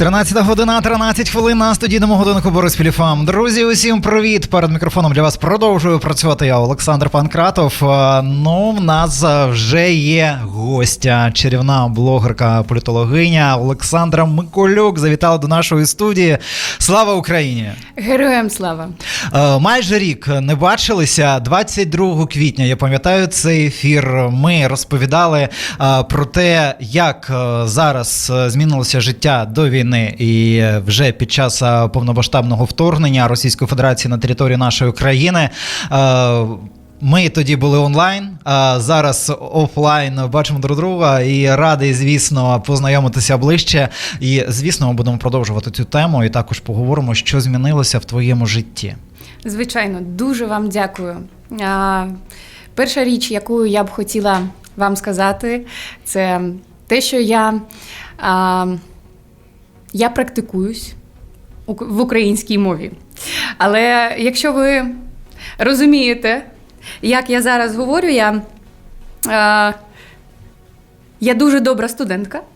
13 година, 13 хвилин на студійному годинку Борис Філіфам. Друзі, усім привіт! Перед мікрофоном для вас продовжую працювати я, Олександр Панкратов. Ну, в нас вже є гостя, чарівна блогерка, політологиня Олександра Миколюк. Завітала до нашої студії. Слава Україні! Героям слава! Майже рік не бачилися. 22 квітня. Я пам'ятаю цей ефір. Ми розповідали про те, як зараз змінилося життя до війни, і е, вже під час е, повномасштабного вторгнення Російської Федерації на територію нашої країни. е, Ми тоді були онлайн, а зараз офлайн бачимо друг друга і радий, звісно, познайомитися ближче. І звісно, ми будемо продовжувати цю тему. І також поговоримо, що змінилося в твоєму житті. Звичайно, дуже вам дякую. А, перша річ, яку я б хотіла вам сказати, це те, що я, а, я практикуюсь в українській мові. Але якщо ви розумієте, як я зараз говорю, я, а, я дуже добра студентка.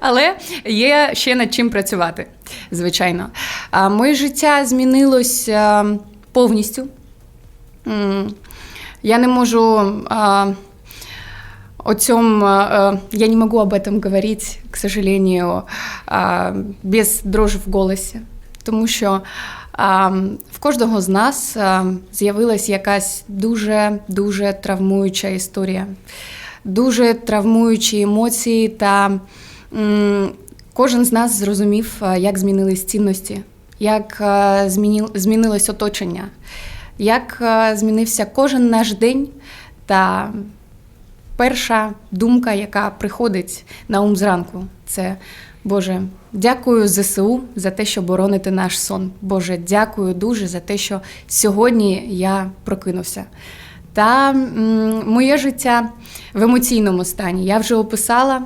Але є ще над чим працювати, звичайно. Моє життя змінилось повністю. Я не можу о цьому, я не могу об этом говорить, к сожалению, без дрожи в голосі. Тому що в кожного з нас а, з'явилась якась дуже дуже травмуюча історія, дуже травмуючі емоції, та кожен з нас зрозумів, як змінились цінності, як змінилось оточення, як змінився кожен наш день та перша думка, яка приходить на ум зранку, це Боже, дякую ЗСУ за те, що бороните наш сон. Боже, дякую дуже за те, що сьогодні я прокинувся. Та моє життя в емоційному стані я вже описала.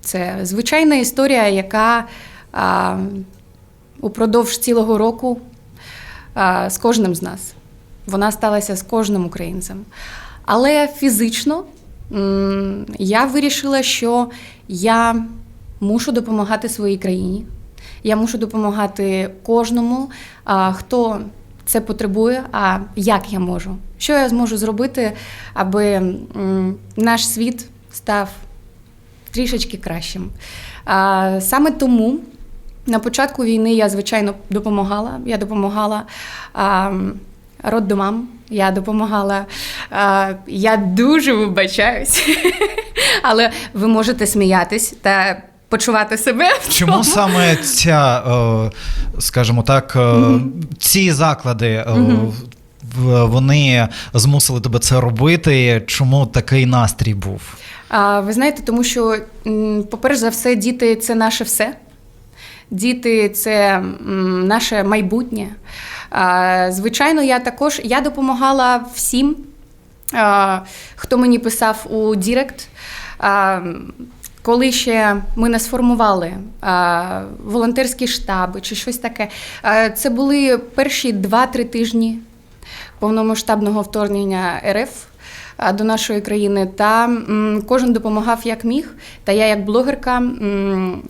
Це звичайна історія, яка а, упродовж цілого року а, з кожним з нас. Вона сталася з кожним українцем. Але фізично я вирішила, що я мушу допомагати своїй країні. Я мушу допомагати кожному, хто це потребує, а як я можу. Що я зможу зробити, аби наш світ став трішечки кращим. Саме тому на початку війни я, звичайно, допомагала. Я допомагала роддомам, я допомагала. Я дуже вибачаюсь, але ви можете сміятись та почувати себе. в Чому саме ця, е, скажімо так, е, ці заклади в- вони змусили тебе це робити? Чому такий настрій був? А, ви знаєте, тому що, м, по-перше за все, діти це наше все. Діти це наше майбутнє. Звичайно, я також я допомагала всім, хто мені писав у Дірект. Коли ще ми не сформували а, волонтерські штаби чи щось таке, а, це були перші 2-3 тижні повномасштабного вторгнення РФ а, до нашої країни. Та м, кожен допомагав як міг. Та я, як блогерка, м,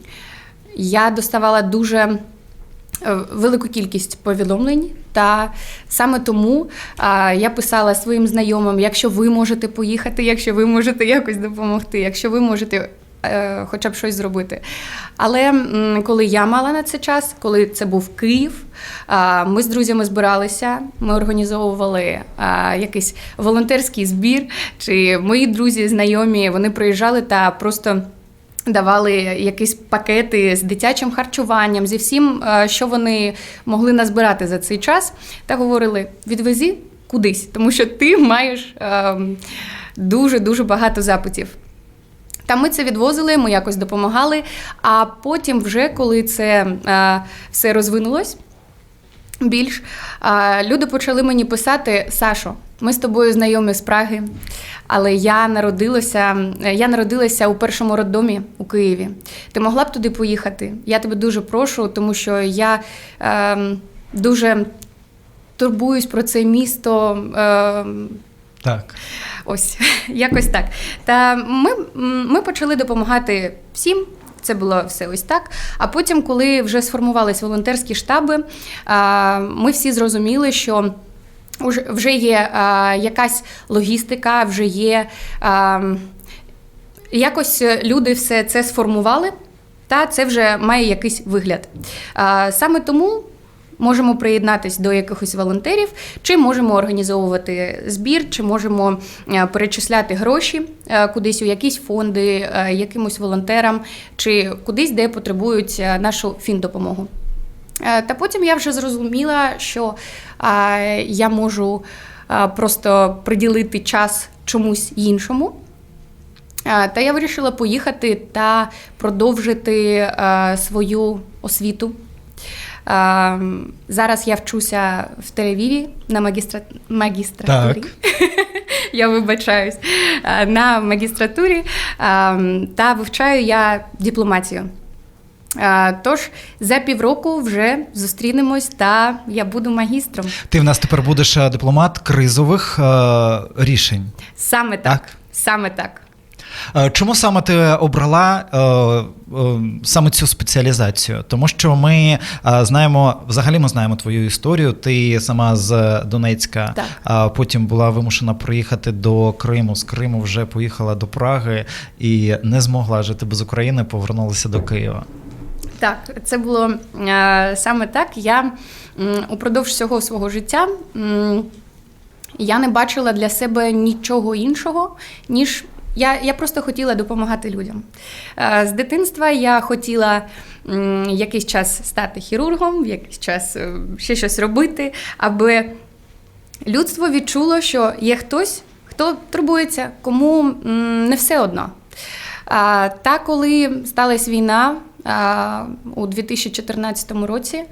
я доставала дуже велику кількість повідомлень. Та саме тому а, я писала своїм знайомим: якщо ви можете поїхати, якщо ви можете якось допомогти, якщо ви можете. е, Хоча б щось зробити. Але коли я мала на це час, коли це був Київ, ми з друзями збиралися, ми організовували якийсь волонтерський збір, чи мої друзі, знайомі, вони приїжджали та просто давали якісь пакети з дитячим харчуванням, зі всім, е, що вони могли назбирати за цей час, та говорили: відвези кудись, тому що ти маєш ем, дуже-дуже багато запитів. Та ми це відвозили, ми якось допомагали. А потім, вже коли це е, все розвинулось більш, люди почали мені писати: Сашо, ми з тобою знайомі з Праги, але я народилася, я народилася у першому роддомі у Києві. Ти могла б туди поїхати? Я тебе дуже прошу, тому що я е, дуже турбуюсь про це місто. Е, Так. Ось якось так. Та ми, ми почали допомагати всім. Це було все ось так. А потім, коли вже сформувались волонтерські штаби, ми всі зрозуміли, що вже є якась логістика, вже є якось люди все це сформували, та це вже має якийсь вигляд. Саме тому можемо приєднатись до якихось волонтерів, чи можемо організовувати збір, чи можемо е, перечисляти гроші е, кудись у якісь фонди, е, якимось волонтерам, чи кудись, де потребують нашу фіндопомогу. Та потім я вже зрозуміла, що я можу просто приділити час чомусь іншому. Та я вирішила поїхати та продовжити свою освіту. Зараз я вчуся в Тель-Авіві на магістра... магістратурі. Так. Я вибачаюсь е, на магістратурі та вивчаю я дипломатію. Е, Тож за півроку вже зустрінемось та я буду магістром. Ти в нас тепер будеш е, дипломат кризових рішень. Саме так. Так. Саме так. Е, Чому саме ти обрала е, е, саме цю спеціалізацію? Тому що ми знаємо, взагалі ми знаємо твою історію. Ти сама з Донецька, Так. а потім була вимушена приїхати до Криму. З Криму вже поїхала до Праги і не змогла жити без України, повернулася до Києва. Так, це було саме так. Я упродовж всього свого життя я не бачила для себе нічого іншого, ніж я, я просто хотіла допомагати людям. Е, з дитинства я хотіла якийсь час стати хірургом, якийсь час е, ще щось робити, аби людство відчуло, що є хтось, хто турбується, кому не все одно. А, Та коли сталася війна у 2014 році,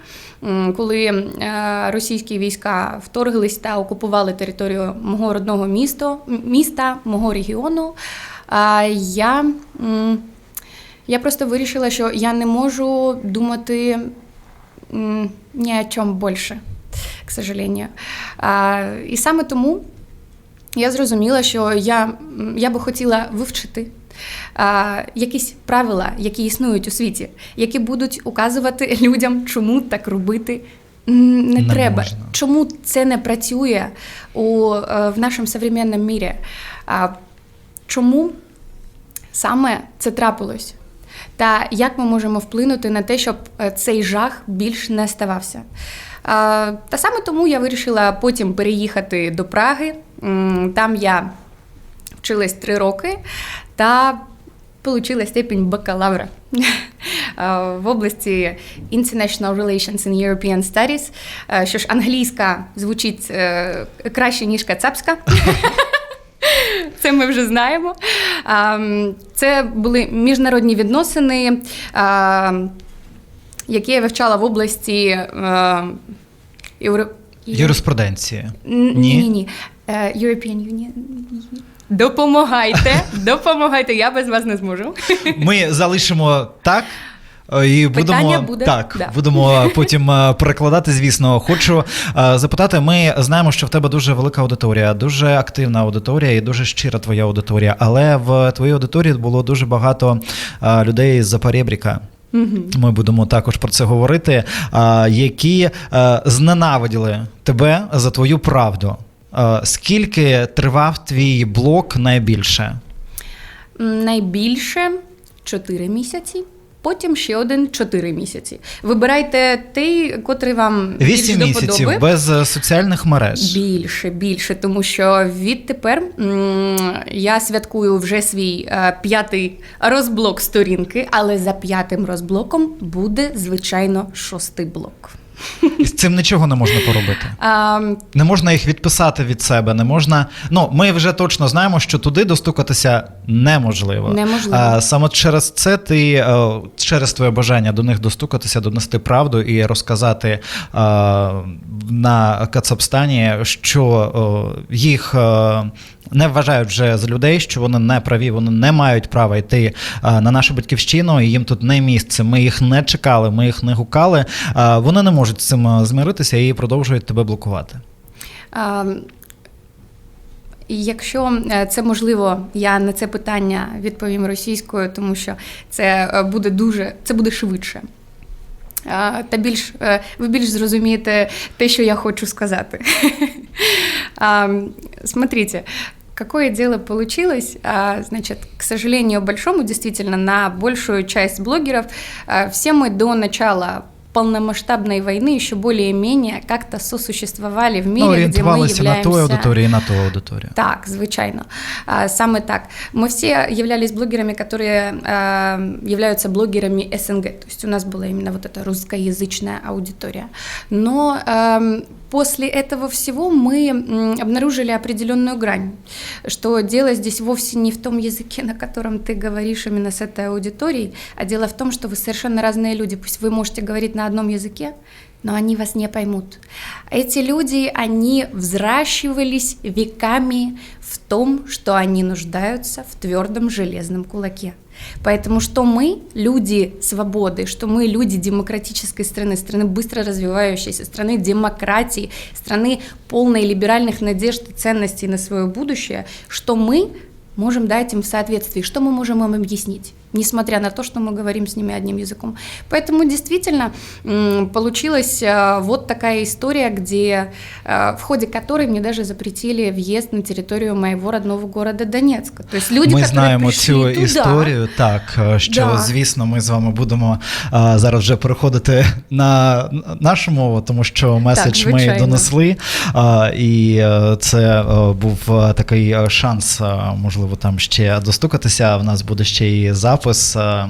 коли е, російські війська вторглись та окупували територію мого родного місто, м- міста, мого регіону, я, я просто вирішила, що я не можу думати ні о чому більше, к сожалению. І саме тому я зрозуміла, що я, я би хотіла вивчити а, якісь правила, які існують у світі, які будуть указувати людям, чому так робити. Не, Не треба. можна. Чому це не працює у, е, в нашому современному мірі? А, чому саме це трапилось? Та як ми можемо вплинути на те, щоб е, цей жах більш не ставався? А, Та саме тому я вирішила потім переїхати до Праги. Там я вчилась три роки та отримала степінь бакалавра в області International Relations and European Studies. Що ж, англійська звучить е, краще, ніж кацапська. Це ми вже знаємо. Це були міжнародні відносини, які я вивчала в області е, Євро... Юриспруденції. Ні, Ні? ні. Е, European Union. Допомагайте, допомагайте, я без вас не зможу. Ми залишимо так. е, І будемо буде, так, да. будемо потім е, перекладати. Звісно, хочу е, запитати. Ми знаємо, що в тебе дуже велика аудиторія, дуже активна аудиторія і дуже щира твоя аудиторія. Але в твоїй аудиторії було дуже багато е, людей з Запорєбріка. Ми будемо також про це говорити, е, які е, зненавиділи тебе за твою правду. Е, Скільки тривав твій блок найбільше? Найбільше 4 місяці, потім ще один 4 місяці. Вибирайте той, котрий вам Вісім більш до місяців подоби. без е, соціальних мереж. Більше, більше, тому що відтепер я святкую вже свій е, п'ятий розблок сторінки, але за п'ятим розблоком буде звичайно шостий блок. І з цим нічого не можна поробити. А, Не можна їх відписати від себе, не можна. Ну, ми вже точно знаємо, що туди достукатися неможливо. Неможливо. А, саме через це ти е, через твоє бажання до них достукатися, донести правду і розказати е, на Кацапстані, що е, їх е, не вважають вже за людей, що вони не праві, вони не мають права йти а, на нашу батьківщину, і їм тут не місце. Ми їх не чекали, ми їх не гукали. А, вони не можуть з цим змиритися і продовжують тебе блокувати. А, Якщо е, це можливо, я на це питання відповім російською, тому що це е, буде дуже це буде швидше. Та більш е, ви більш зрозумієте те, що я хочу сказати. Смотрите, какое дело получилось. А, Значит, к сожалению, большому, действительно, на большую часть блогеров а, все мы до начала полномасштабной войны еще более-менее как-то сосуществовали в ну, мире, где мы орієнтувалися на ту являемся... аудиторію і на ту аудиторію. Так, звичайно. А, Саме так. Мы все являлись блогерами, которые а, являются блогерами СНГ. То есть у нас была именно вот эта русскоязычная аудитория. Но ам, после этого всего мы обнаружили определенную грань, что дело здесь вовсе не в том языке, на котором ты говоришь именно с этой аудиторией, а дело в том, что вы совершенно разные люди. Пусть вы можете говорить на одном языке, но они вас не поймут. Эти люди, они взращивались веками в том, что они нуждаются в твердом железном кулаке. Поэтому что мы, люди свободы, что мы, люди демократической страны, страны быстро развивающейся, страны демократии, страны полной либеральных надежд и ценностей на свое будущее, что мы можем дать им в соответствии, что мы можем им объяснить, несмотря на то, что мы говорим с ними одним языком. Поэтому действительно м, получилась э, вот такая история, где э, в ходе которой мне даже запретили въезд на территорию моего родного города Донецка. То есть люди, ми которые знаємо пришли цю туда, історію, так е, що Да. звісно, ми з вами будемо а, зараз вже переходити на нашу мову, тому що меседж ми звичайно. донесли. А, і е, це е, був е, такий е, шанс, е, можливо, там ще достукатися. В нас буде ще і запис. е,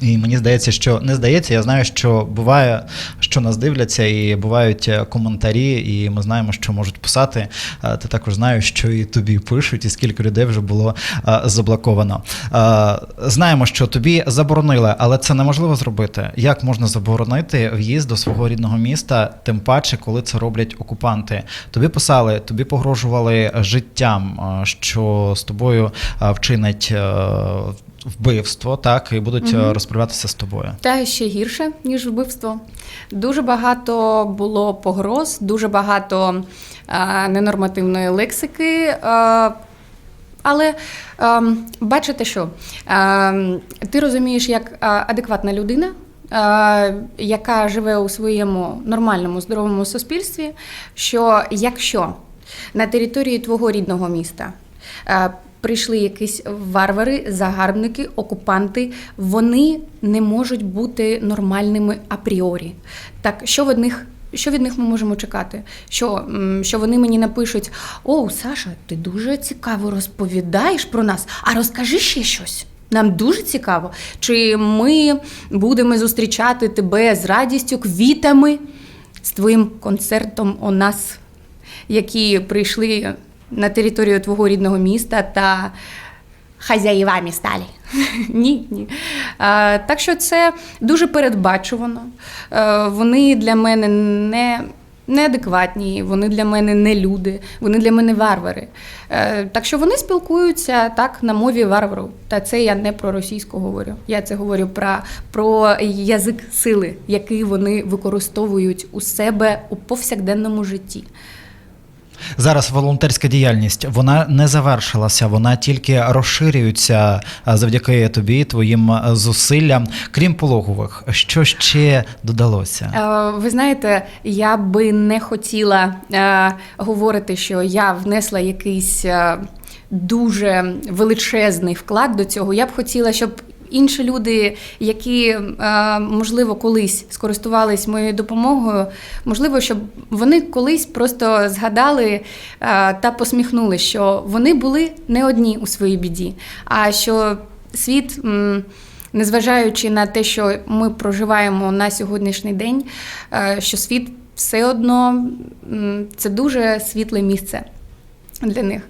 І мені здається, що не здається, я знаю, що буває, що нас дивляться, і бувають е, коментарі, і ми знаємо, що можуть писати. Е, Ти також знаєш, що і тобі пишуть, і скільки людей вже було заблоковано. Знаємо, що тобі заборонили, але це неможливо зробити. Як можна заборонити в'їзд до свого рідного міста, тим паче, коли це роблять окупанти? Тобі писали, тобі погрожували життям, що з тобою вчинять. Е, Вбивство, так, і будуть е, розправлятися з тобою. Та ще гірше, ніж вбивство. Дуже багато було погроз, дуже багато а, ненормативної лексики. А, але ем, бачите що? Ем, ти розумієш, як адекватна людина, е, яка живе у своєму нормальному здоровому суспільстві, що якщо на території твого рідного міста е, прийшли якісь варвари, загарбники, окупанти, вони не можуть бути нормальними апріорі. Так, що від них? Що від них ми можемо чекати? Що, що вони мені напишуть: О, Саша, ти дуже цікаво розповідаєш про нас, а розкажи ще щось. Нам дуже цікаво, чи ми будемо зустрічати тебе з радістю, квітами, з твоїм концертом у нас, які прийшли на територію твого рідного міста та хазяївами стали. ні, ні. А, так що це дуже передбачувано. Е, вони для мене не. Неадекватні, вони для мене не люди, вони для мене варвари. Е, так що вони спілкуються так на мові варвару. Та це я не про російську говорю. Я це говорю про, про язик сили, який вони використовують у себе у повсякденному житті. Зараз волонтерська діяльність вона не завершилася, вона тільки розширюється завдяки тобі, твоїм зусиллям. Крім пологових, що ще додалося? Е, Ви знаєте, я би не хотіла е, говорити, що я внесла якийсь е, дуже величезний вклад до цього. Я б хотіла, щоб. Інші люди, які е, можливо колись скористувались моєю допомогою, можливо, щоб вони колись просто згадали е, та посміхнули, що вони були не одні у своїй біді, а що світ. незважаючи на те, що ми проживаємо на сьогоднішній день, е, що світ все одно це дуже світле місце. Для них.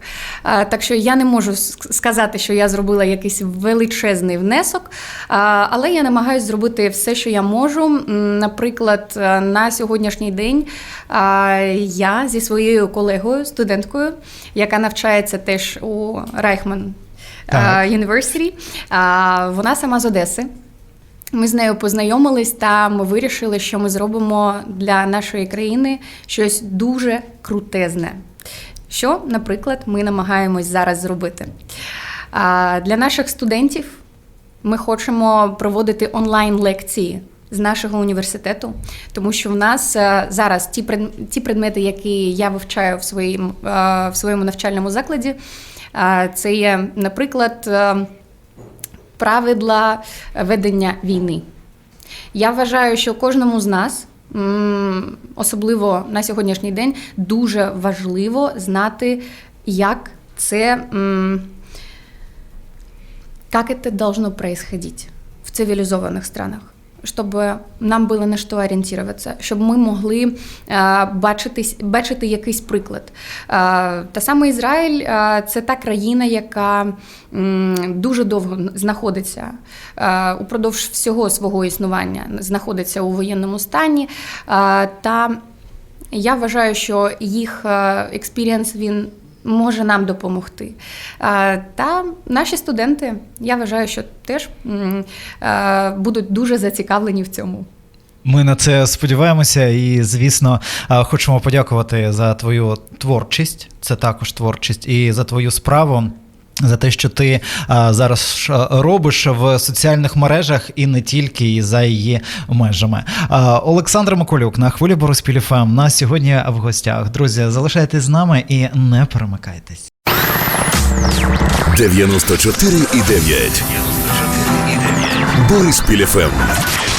Так що я не можу сказати, що я зробила якийсь величезний внесок, але я намагаюся зробити все, що я можу. Наприклад, е, на сьогоднішній день я зі своєю колегою, студенткою, яка навчається теж у Райхман Так. Вона сама з Одеси. Ми з нею познайомились та ми вирішили, що ми зробимо для нашої країни щось дуже крутезне. Що, наприклад, ми намагаємось зараз зробити. Для наших студентів ми хочемо проводити онлайн-лекції з нашого університету, тому що в нас е, зараз ті, предмети, які я вивчаю в, своїм, е, в своєму навчальному закладі, це є, наприклад, е, правила ведення війни. Я вважаю, що кожному з нас, особливо на сьогоднішній день, дуже важливо знати, як це, як це должно происходить в цивілізованих странах. Щоб нам було на що орієнтуватися, щоб ми могли е, бачити, бачити якийсь приклад. Е, та саме Ізраїль е, це та країна, яка дуже довго знаходиться упродовж всього свого існування, знаходиться у воєнному стані. Та я вважаю, що їх експірієнс він може нам допомогти. Та наші студенти, я вважаю, що теж будуть дуже зацікавлені в цьому. Ми на це сподіваємося, і звісно, хочемо подякувати за твою творчість. Це також творчість, і за твою справу. За те, що ти а, зараз робиш в соціальних мережах і не тільки і за її межами. А, Олександр Миколюк на хвилі Бориспіль ФМ на сьогодні в гостях. Друзі, залишайтесь з нами і не перемикайтесь. 94,9. Бориспіль ФМ.